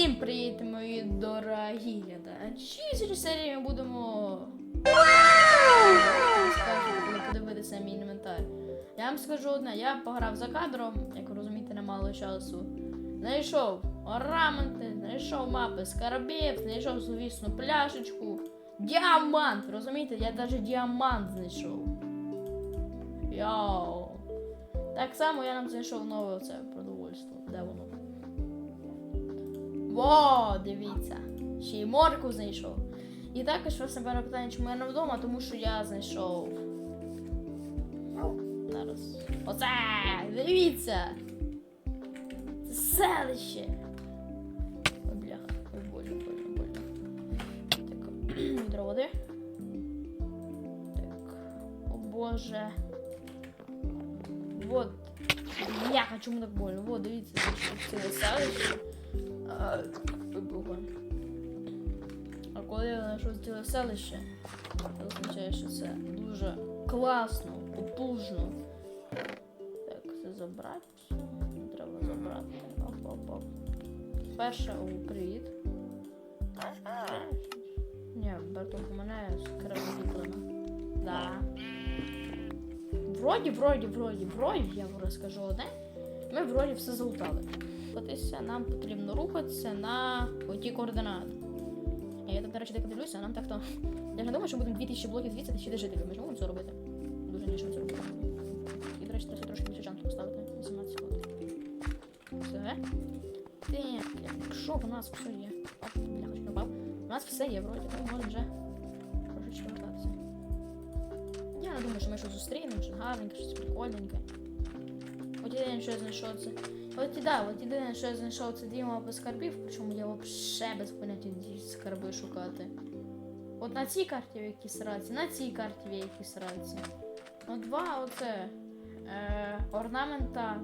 Всім привіт, мої дорогі глядачі. Цій серії ми будемо скажу, подивитися мій інвентар. Я вам скажу одне, я пограв за кадром, як ви розумієте, немало часу. Знайшов орнаменти, знайшов мапи скарбів, знайшов, звісно, пляшечку. Діамант! Розумієте, я навіть діамант знайшов. Йоу. Так само я нам знайшов нове оце Во, дивіться. Ще й морку знайшов. І також вас напевно питання, чому я не вдома, тому що я знайшов. Зараз. Оце! Дивіться! Це селище! Ой, бляха, ой, больно, больно, больно. Так, відро води. Так. О боже. Вот. Бляха, чому так больно? Вот, дивіться, це селище. А, вибуху. А коли я знайшов ціле селище, це означає, що це дуже класно, потужно. Так, це забрати. Треба забрати. Оп-оп-оп. Перше, о, привіт. Ні, Бертон у мене скрипка відлена. Да. Вроді, вроді, вроді, вроді, я вам розкажу одне. Ми вроді все залутали. Рухатися, нам потрібно рухатися на оті координати. Я так, до речі, так дивлюся, а нам так то. Я не думаю, що будемо 2000 блоків звідси ще жителів. Ми ж можемо це робити. Дуже нічого це робити. І, до речі, треба трошки більше чанту поставити. 18 секунд. Все. Так, якщо в нас все є. Оп, я хоч не. У нас все є, вроді, тому можемо вже трошечки вертатися. Я не думаю, що ми щось зустрінемо, щось гарненьке, щось прикольненьке. От єдине, що я знайшов це. От і да, от єдине, що я знайшов, це дві мапи скарбів, причому я взагалі без поняття скарби шукати. От на цій карті в якійсь раці, на цій карті в якійсь раці. От два оце е, орнамента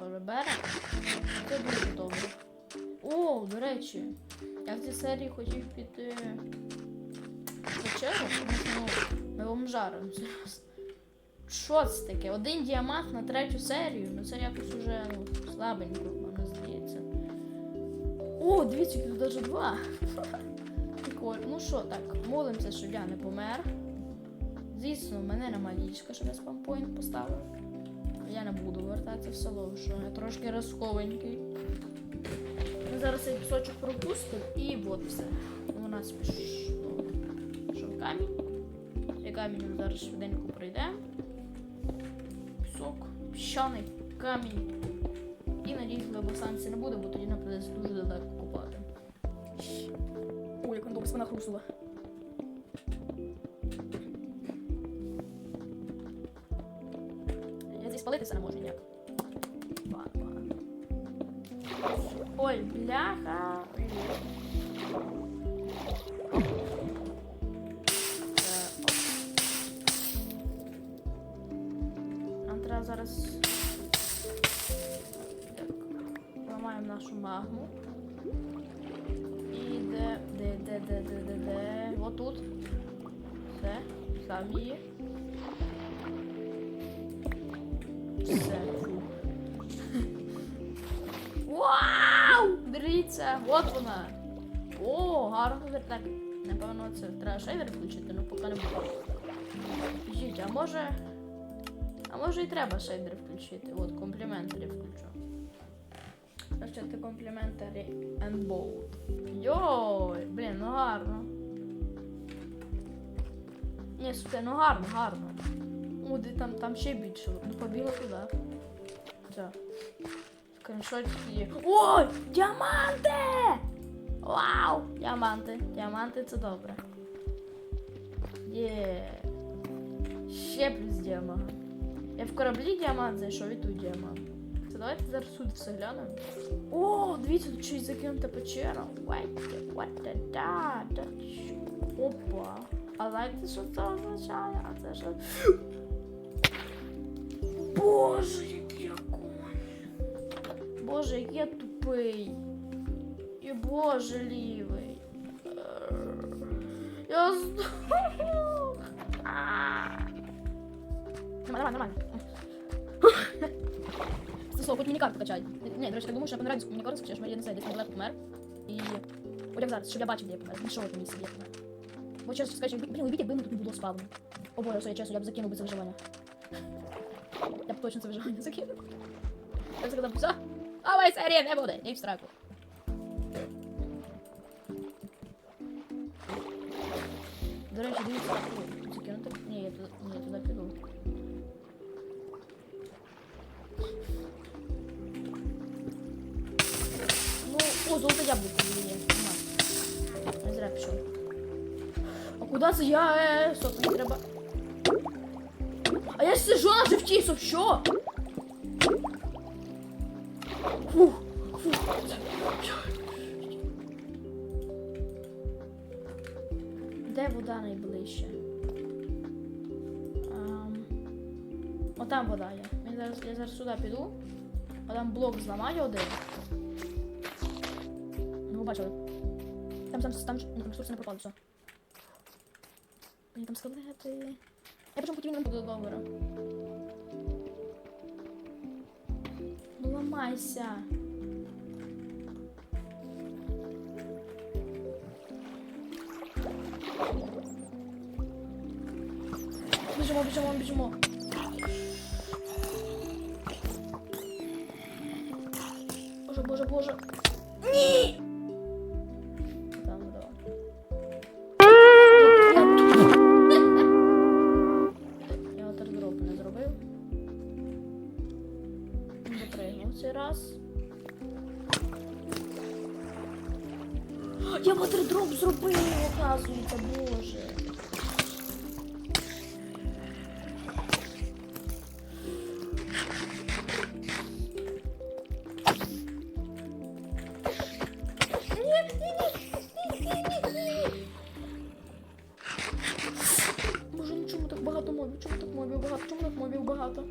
берег. Це дуже добре. О, до речі, я в цій серії хотів піти печеру, ну, ми бомжаром, серйозно. Що це таке? Один діамант на третю серію. Ну це якось уже ну, слабенько, мені здається. О, дивіться, тут навіть два. Прикольно. Ну що, так, молимося, щоб я не помер. Звісно, в мене нема ліжка, щоб я спампоінт поставив. Я не буду вертатися в село, що я трошки розхованенький. Ми зараз цей кусочок пропустимо і от все. У нас пішло. Камінь? І камінь зараз швиденько пройдемо піщаний камінь. І надіюсь, глибо санкції не буде, бо тоді нам придеться дуже далеко копати. Ой, як добре спина хруснула. Я здесь спалитися не можу ніяк. Ой, бляха. Все. Став її. Все. Вау! Дивіться, от вона. О, гарно так. Напевно, це треба шейдер включити, ну поки не буду. Підіть, а може. А може і треба шейдер включити. От, компліментарі включу. Значити компліментарі and bold. Йой, блін, ну гарно. Ні, слухай, ну гарно, гарно. О, де там, там ще більше. Ну побігла туди. Все. Скріншотик є. Ой! Діаманти! Вау! Діаманти. Діаманти це добре. Є. Ще плюс діамант. Я в кораблі діамант знайшов і тут діамант. Це давайте зараз сюди все глянемо. О, дивіться, тут щось закинута печера. What what the да. Опа. А знаєте, що це означає? А це що? Боже, який я конь. Боже, який я тупий. І боже лівий. Я здох. Нормально, нормально, слово, хоч мінікарту качай. Ні, до речі, так думаю, що я понравлюсь мінікарту скачаєш, я не знаю, десь недалеко помер. І... От як зараз, щоб я бачив, де я помер. Знайшов от місце, де я помер. Бо чесно скажу, блін, уявіть, якби мене тут не було спавну. О боже, я я б закинув би це виживання. Я б точно це виживання закинув. Я б сказав, все, давай серія не буде, і в страйку. А куди це я? Е, стоп, мені треба. А я сижу на живті, стоп, що? Фух, фух. Де вода найближче? Ам, Отам вода є. Я зараз, я зараз сюди піду. А там блок зламаю один. Ну, бачили. Там, там, там, там ресурси не пропали, все. Мені там скелети. Я почему хотів нам добре. Ну ламайся. Біжимо, біжимо, біжимо. Боже, боже, боже. Ні! Багато?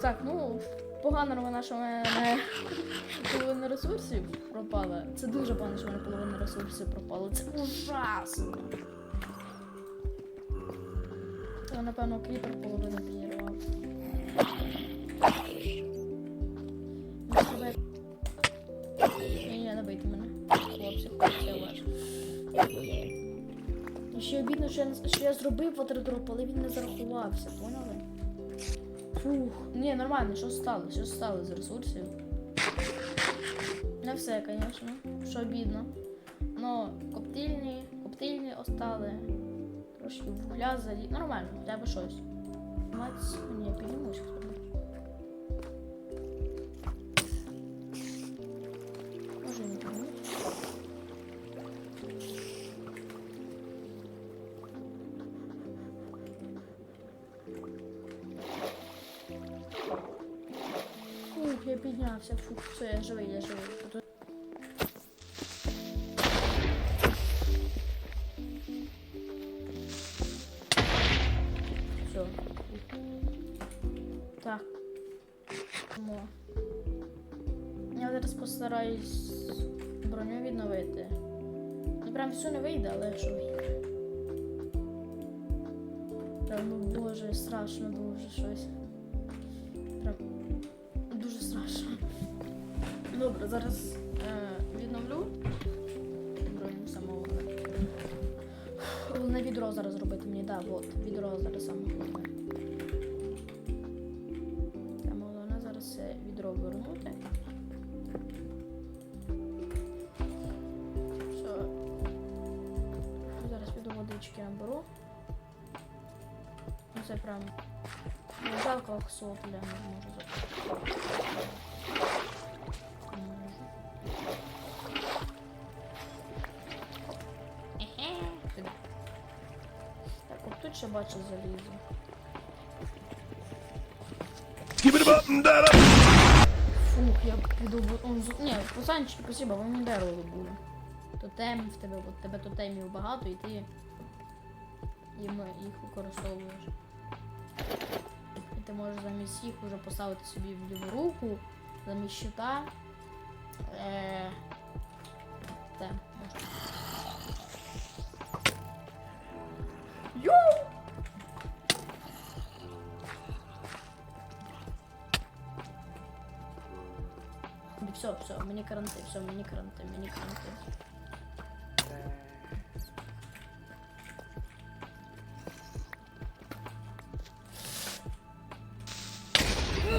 Так, ну, погана новина, що в мене половина ресурсів пропала. Це дуже погано, що в мене половина ресурсів пропала. Це ужасно. Та, напевно, кріпер половину підірвав. Ні, не бийте мене. Хлопці, хлопці, я ваш. І ще обідно, що я, що я зробив ватердроп, але він не зарахувався, поняли? Фух. Ні, нормально, що стало? Що стало з ресурсів? Не все, звісно. Що обідно. Но коптильні, коптильні остали. Трошки вугля залі. Нормально, б щось. Мать, ні, піднімусь хто. Я піднявся, все, я живий, я живий. Все. Так. Мо. Я зараз постараюсь броню відновити. Ну прям все не вийде, але що вийде. Прям, ну боже, страшно дуже щось. Добре, зараз е, відновлю броню самого. Головне відро зараз зробити мені, так, от, відро зараз саме головне. Саме головне зараз це відро вернути. Все. Зараз піду водички наберу. Ну це прям. Ну, жалко, як сопля не можу запити. Ще бачу залізо. Фух, я піду в... он, Ні, пацанчики, спасибо, ви мені дерево були. Тотем в тебе, от тебе тотемів багато і ти їм їх використовуєш. І ти можеш замість їх вже поставити собі в ліву руку, замість щита. Е... Те, все, все, мені карантин, все, мені карантин, мені карантин.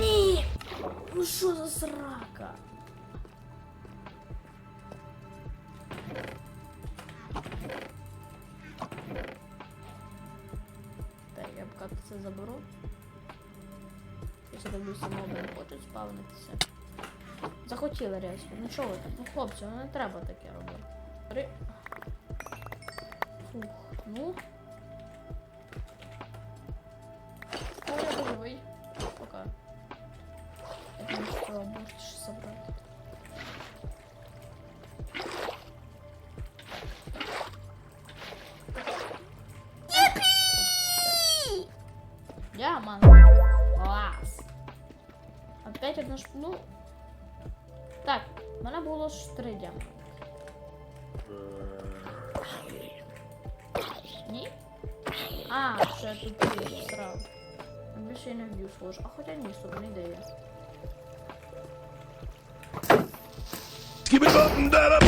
Ні! Ну що за срака? Так, я поки це заберу. Я дивлюся, моби не хочуть спавнитися. Захотіли речі. Ну чого ви так? Ну хлопці, ну не треба таке робити. Ри... Фух, ну. О, я живий. Пока. Я думаю, що можеш ще забрати. Діамант. Клас. Опять одна ж, ну. Так, В ж три діаманти. Ні? А, ще тут є сразу. Більше я не вб'ю схоже. А хоча ні, сука, не дає. Skip it up and down.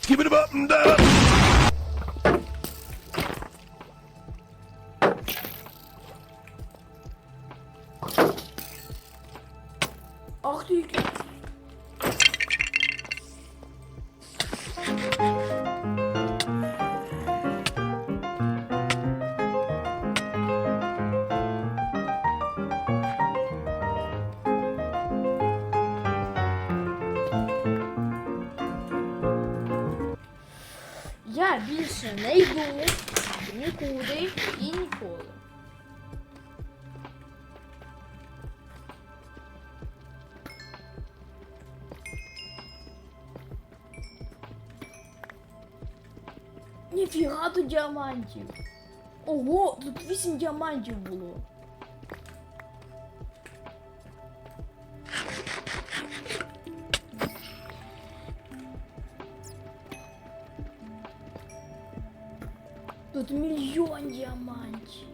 Skip it up and down. Ах більше не йду нікуди і ніколи. Ніфіга тут діамантів. Ого, тут 8 діамантів було. Тут мільйон діамантів.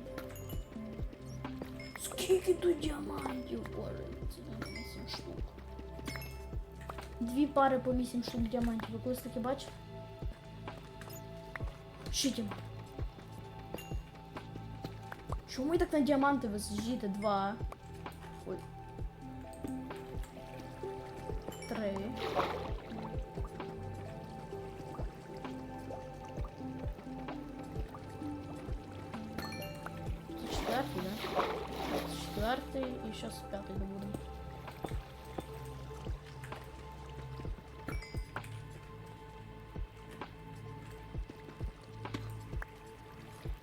Скільки тут діамантів? Боже, це на 8 штук. Дві пари по 8 штук діамантів. Ви колись таке бачили? Щитім. Чому ви так на діаманти ви? Два. Ой. Три. Четвертий і зараз п'ятий добудемо.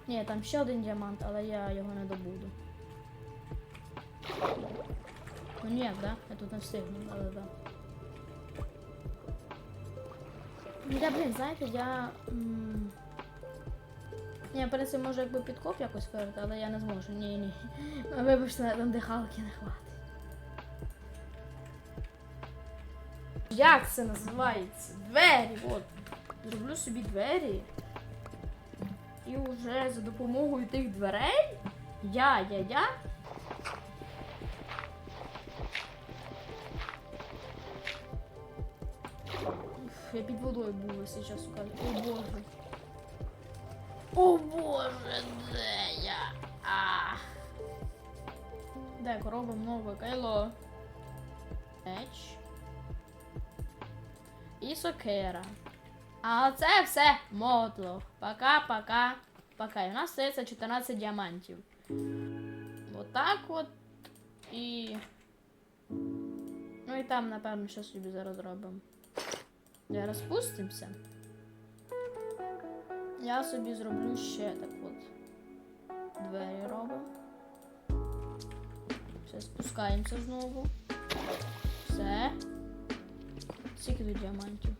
Ні, там ще один діамант, але я його не добуду. Ну ні, да? Я тут не встигну, але да. Ну, Я, блін, знаєте, я. м, Ні, в принципі, можу якби підкоп якось вирити, але я не зможу. Ні, ні. Вибачте, там дихалки не хватить. Як це називається? Двері! От. Зроблю собі двері. І вже за допомогою тих дверей я, я, під водою був якщо зараз скажу. О боже. О боже, де я? А. Так, робимо нове кайло. Меч. І сокера. А це все мотлох. Пока-пока. Пока. І у нас стається 14 діамантів. Отак от. І. Ну і там, напевно, що собі зараз зробимо. Зараз спустимося. Я собі зроблю ще так от. Двері робимо. Все, спускаємося знову. Все. Скільки тут діамантів?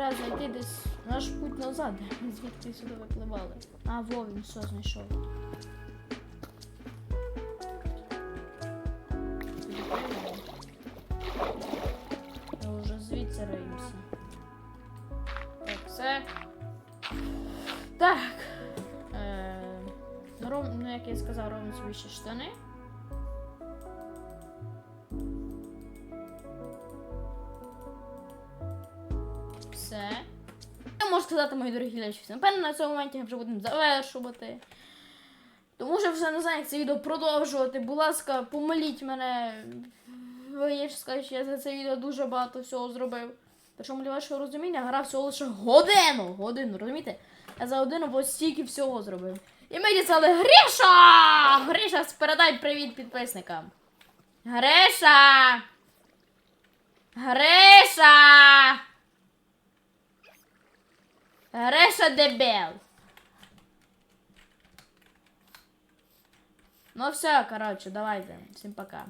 Треба знайти десь наш путь назад, звідки сюди випливали. А, во, він все знайшов. Ми вже звідси риємося. Так, все. Так. Е, ну, як я сказав, робимо собі ще штани. Мої дорогі глядачі. Напевно, на цьому моменті ми вже будемо завершувати. Тому що вже не знаю, як це відео продовжувати. Будь ласка, помоліть мене. Ви я ж скажу, що я за це відео дуже багато всього зробив. Причому для вашого розуміння гра всього лише годину. Годину, розумієте? Я за годину ось стільки всього зробив. І ми дістали Гриша! Гриша, передай привіт підписникам. Гриша! Гриша! Гриша дебел. Ну все, короче, давайте. Всем пока.